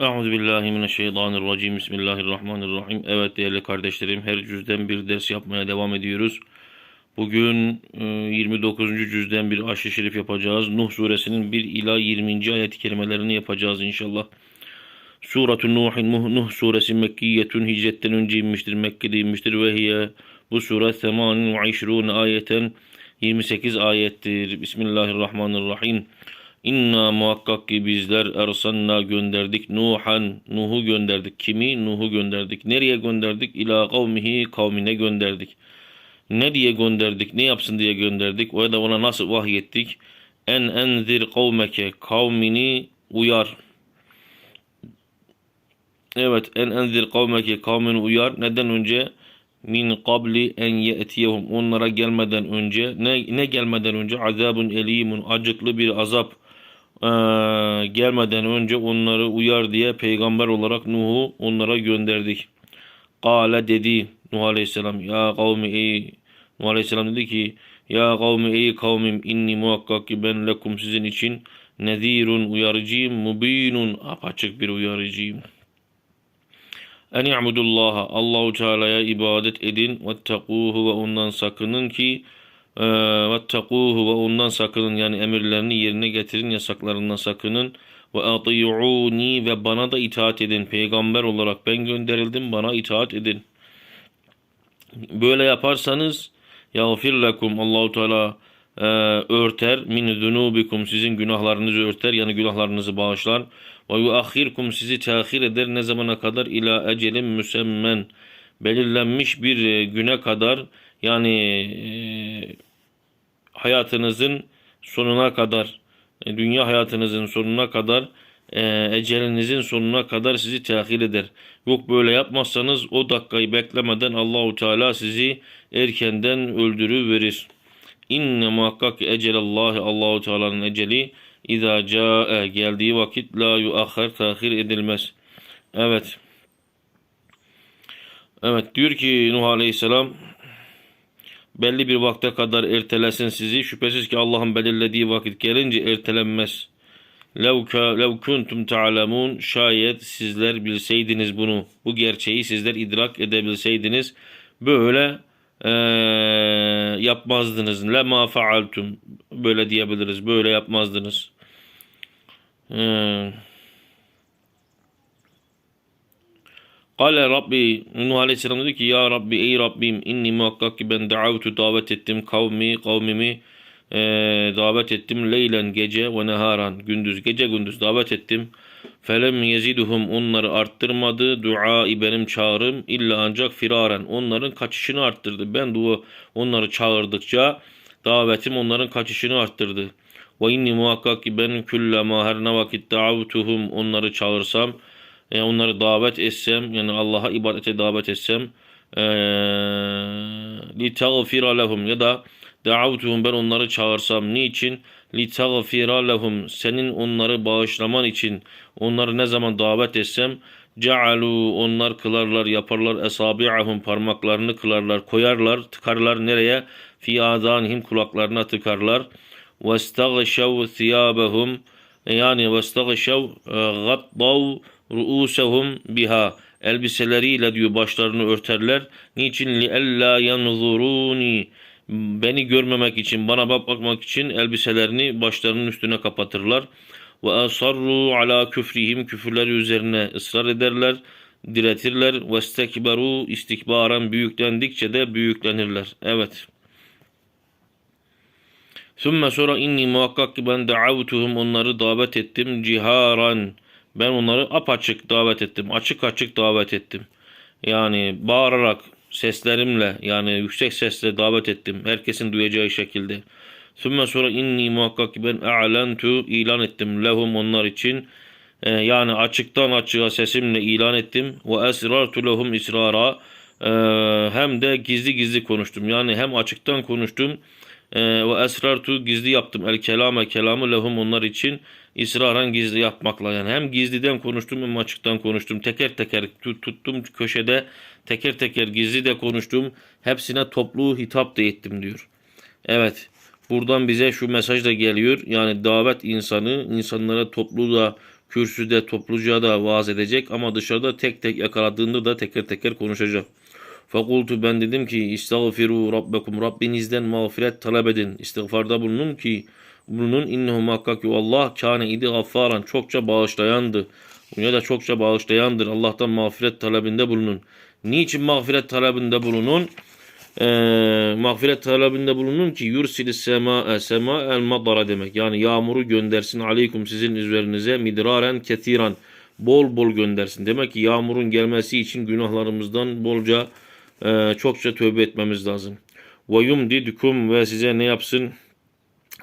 Euzubillahimineşşeytanirracim. Bismillahirrahmanirrahim. Evet değerli kardeşlerim her cüzden bir ders yapmaya devam ediyoruz. Bugün e, 29. cüzden bir aşı şerif yapacağız. Nuh suresinin 1 ila 20. ayet-i kerimelerini yapacağız inşallah. Suratun Nuhin Nuh, suresi Mekkiyetun hicretten önce inmiştir. Mekke'de inmiştir ve hiye bu sure 28 ayeten 28 ayettir. Bismillahirrahmanirrahim. İnna muhakkak ki bizler ersanna gönderdik Nuhan Nuh'u gönderdik. Kimi? Nuh'u gönderdik. Nereye gönderdik? İla kavmihi kavmine gönderdik. Ne diye gönderdik? Ne yapsın diye gönderdik? O da ona nasıl vahyettik? En enzir kavmeke kavmini uyar. Evet en enzir kavmeke kavmini uyar. Neden önce? Min qabli en ye'tiyehum onlara gelmeden önce ne, ne gelmeden önce azabun elimun acıklı bir azap ee, gelmeden önce onları uyar diye peygamber olarak Nuh'u onlara gönderdik. Kale dedi Nuh Aleyhisselam ya kavmi ey Nuh Aleyhisselam dedi ki ya kavmi ey kavmim inni muhakkak ki ben lekum sizin için nezirun uyarıcıyım mubinun apaçık bir uyarıcıyım. En i'budullaha Allahu Teala'ya ibadet edin ve ve ondan sakının ki ee, vettekuhu ve ondan sakının yani emirlerini yerine getirin yasaklarından sakının. Ve atiyuni ve bana da itaat edin. Peygamber olarak ben gönderildim bana itaat edin. Böyle yaparsanız yağfir lekum Allahu Teala e, örter. Min zunubikum sizin günahlarınızı örter yani günahlarınızı bağışlar. Ve yuahhirkum sizi tehir eder. Ne zamana kadar? İla ecelin müsemmen. Belirlenmiş bir e, güne kadar yani e, hayatınızın sonuna kadar, e, dünya hayatınızın sonuna kadar, e, ecelinizin sonuna kadar sizi tehir eder. Yok böyle yapmazsanız o dakikayı beklemeden Allahu Teala sizi erkenden öldürü verir. İnne muhakkak ecelallahi Allahu Teala'nın eceli İza ca'e geldiği vakit la yuahhar tahir edilmez. Evet. Evet diyor ki Nuh Aleyhisselam belli bir vakte kadar ertelesin sizi. Şüphesiz ki Allah'ın belirlediği vakit gelince ertelenmez. Lev kuntum ta'lemun şayet sizler bilseydiniz bunu, bu gerçeği sizler idrak edebilseydiniz böyle ee, yapmazdınız. Lema faaltum böyle diyebiliriz. Böyle yapmazdınız. Eee Kale Rabbi Nuh Aleyhisselam dedi ki ya Rabbi ey Rabbim inni muhakkak ki ben davetu davet ettim kavmi kavmimi e, davet ettim leylen gece ve neharan gündüz gece gündüz davet ettim. Felem yeziduhum onları arttırmadı duai benim çağrım illa ancak firaren onların kaçışını arttırdı. Ben dua onları çağırdıkça davetim onların kaçışını arttırdı. Ve inni muhakkak ki ben küllema her ne vakit davetuhum onları çağırsam yani onları davet etsem yani Allah'a ibadete davet etsem li tagfira lehum ya da da'avtuhum ben onları çağırsam niçin? li tagfira lehum senin onları bağışlaman için onları ne zaman davet etsem cealu onlar kılarlar yaparlar esabi'ahum parmaklarını kılarlar koyarlar tıkarlar nereye? fi adanihim kulaklarına tıkarlar. ve istagşev thiyabahum yani ve istagşev gaddav ruusehum biha elbiseleriyle diyor başlarını örterler. Niçin li ella yanzuruni beni görmemek için, bana bakmak için elbiselerini başlarının üstüne kapatırlar. Ve asarru ala küfrihim küfürleri üzerine ısrar ederler, diretirler. Ve istekberu istikbaran büyüklendikçe de büyüklenirler. Evet. Sümme sonra inni muhakkak ki ben daavtuhum onları davet ettim ciharan ben onları apaçık davet ettim. Açık açık davet ettim. Yani bağırarak seslerimle yani yüksek sesle davet ettim. Herkesin duyacağı şekilde. Sümme sonra inni muhakkak ki ben a'lentu ilan ettim lehum onlar için. Ee, yani açıktan açığa sesimle ilan ettim. Ve esrartu lehum israra. Ee, hem de gizli gizli konuştum. Yani hem açıktan konuştum ve esrartu gizli yaptım. El kelame kelamı lehum onlar için israran gizli yapmakla yani hem gizliden konuştum hem açıktan konuştum. Teker teker tuttum köşede teker teker gizli de konuştum. Hepsine toplu hitap da ettim diyor. Evet. Buradan bize şu mesaj da geliyor. Yani davet insanı insanlara toplu da kürsüde topluca da vaaz edecek ama dışarıda tek tek yakaladığında da teker teker konuşacak. Fakultu ben dedim ki istağfiru rabbekum Rabbinizden mağfiret talep edin. İstiğfarda bulunun ki bulunun innehu muhakkak Allah kâne idi gaffaran çokça bağışlayandı. Dünya da çokça bağışlayandır. Allah'tan mağfiret talebinde bulunun. Niçin mağfiret talebinde bulunun? Ee, mağfiret talebinde bulunun ki yursilis sema sema el madara demek. Yani yağmuru göndersin aleykum sizin üzerinize midraren ketiran bol bol göndersin. Demek ki yağmurun gelmesi için günahlarımızdan bolca e, çokça tövbe etmemiz lazım. Ve yumdidukum ve size ne yapsın?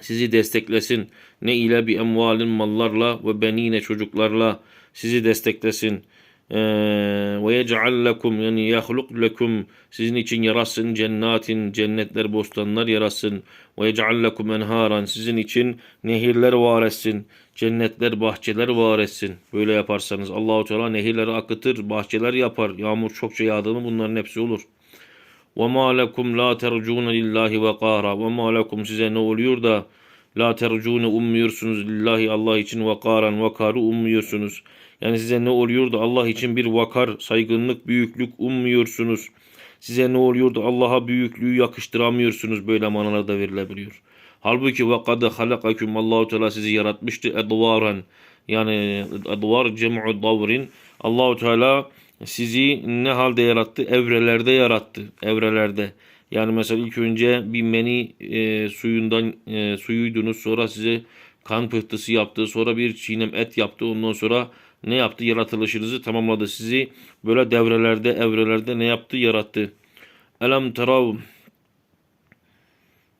Sizi desteklesin. Ne ile bir emvalin mallarla ve benine çocuklarla sizi desteklesin ve yec'al lekum yani yahluk lekum sizin için yaratsın cennatin cennetler bostanlar yaratsın. Ve yec'al lekum enharan sizin için nehirler var etsin cennetler bahçeler var etsin. Böyle yaparsanız Allahu Teala nehirleri akıtır bahçeler yapar. Yağmur çokça yağdı bunların hepsi olur. Ve ma lekum la tercun lillahi ve qara ve ma lekum size ne oluyor da La tercune ummuyorsunuz lillahi Allah için vakaran vakarı ummuyorsunuz. Yani size ne oluyor da Allah için bir vakar, saygınlık, büyüklük ummuyorsunuz. Size ne oluyor da Allah'a büyüklüğü yakıştıramıyorsunuz böyle manalarda verilebiliyor. Halbuki ve kad halakakum Allahu Teala sizi yaratmıştı edvaran. Yani edvar cem'u davrin. Allahu Teala sizi ne halde yarattı? Evrelerde yarattı. Evrelerde. Yani mesela ilk önce bir meni e, suyundan e, suyuydunuz. Sonra size kan pıhtısı yaptı. Sonra bir çiğnem et yaptı. Ondan sonra ne yaptı? Yaratılışınızı tamamladı. Sizi böyle devrelerde, evrelerde ne yaptı? Yarattı. Elem terav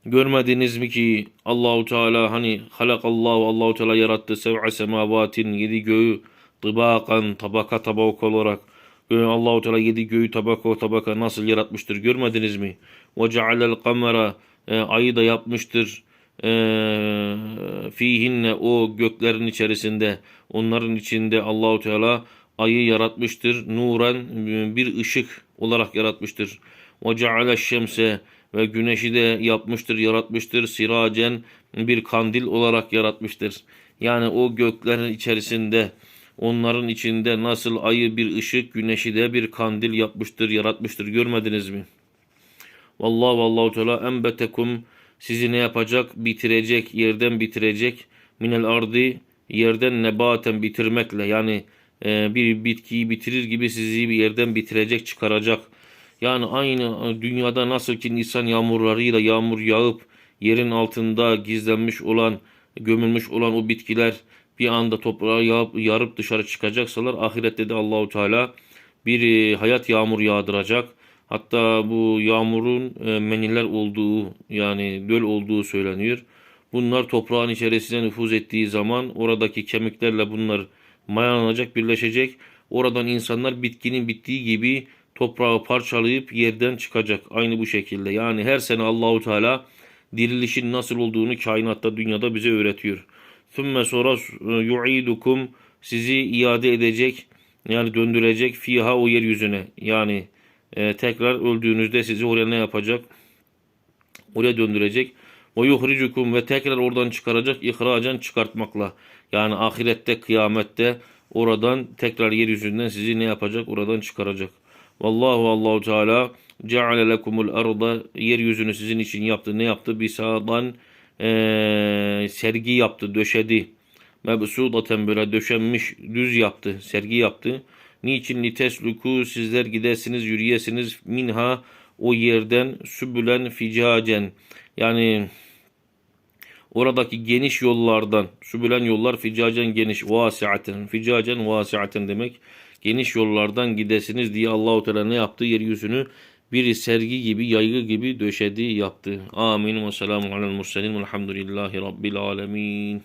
Görmediniz mi ki Allahu Teala hani halakallahu Allahu Teala yarattı sev'a semavatin yedi göğü tıbakan tabaka tabak olarak Allahu Teala yedi göğü tabaka tabaka nasıl yaratmıştır görmediniz mi? Ve cealel kamera e, ayı da yapmıştır. E, fihinne o göklerin içerisinde onların içinde Allahu Teala ayı yaratmıştır. Nuren e, bir ışık olarak yaratmıştır. Ve ceale şemse ve güneşi de yapmıştır, yaratmıştır. Siracen bir kandil olarak yaratmıştır. Yani o göklerin içerisinde Onların içinde nasıl ayı bir ışık, güneşi de bir kandil yapmıştır, yaratmıştır. Görmediniz mi? Vallahi vallahu teala embetekum sizi ne yapacak? Bitirecek, yerden bitirecek. Minel ardi yerden nebaten bitirmekle yani e, bir bitkiyi bitirir gibi sizi bir yerden bitirecek, çıkaracak. Yani aynı dünyada nasıl ki Nisan yağmurlarıyla yağmur yağıp yerin altında gizlenmiş olan, gömülmüş olan o bitkiler bir anda toprağı yağıp, yarıp dışarı çıkacaksalar ahirette de Allahu Teala bir e, hayat yağmur yağdıracak. Hatta bu yağmurun e, meniler olduğu yani göl olduğu söyleniyor. Bunlar toprağın içerisine nüfuz ettiği zaman oradaki kemiklerle bunlar mayalanacak, birleşecek. Oradan insanlar bitkinin bittiği gibi toprağı parçalayıp yerden çıkacak. Aynı bu şekilde. Yani her sene Allahu Teala dirilişin nasıl olduğunu kainatta, dünyada bize öğretiyor. Sümme sonra e, yu'idukum sizi iade edecek yani döndürecek fiha o yeryüzüne. Yani e, tekrar öldüğünüzde sizi oraya ne yapacak? Oraya döndürecek. Ve yuhricukum ve tekrar oradan çıkaracak ihracen çıkartmakla. Yani ahirette kıyamette oradan tekrar yeryüzünden sizi ne yapacak? Oradan çıkaracak. Vallahu Allahu Teala ceale lekumul arda yeryüzünü sizin için yaptı. Ne yaptı? Bisadan e, sergi yaptı, döşedi. Mebsudaten böyle döşenmiş, düz yaptı, sergi yaptı. Niçin litesluku sizler gidesiniz, yürüyesiniz minha o yerden sübülen ficacen. Yani oradaki geniş yollardan, sübülen yollar ficacen geniş, vasiaten, ficacen vasiaten demek. Geniş yollardan gidesiniz diye Allahu Teala ne yaptı? Yeryüzünü bir sergi gibi, yaygı gibi döşedi, yaptı. Amin ve selamu alel murselin velhamdülillahi rabbil alemin.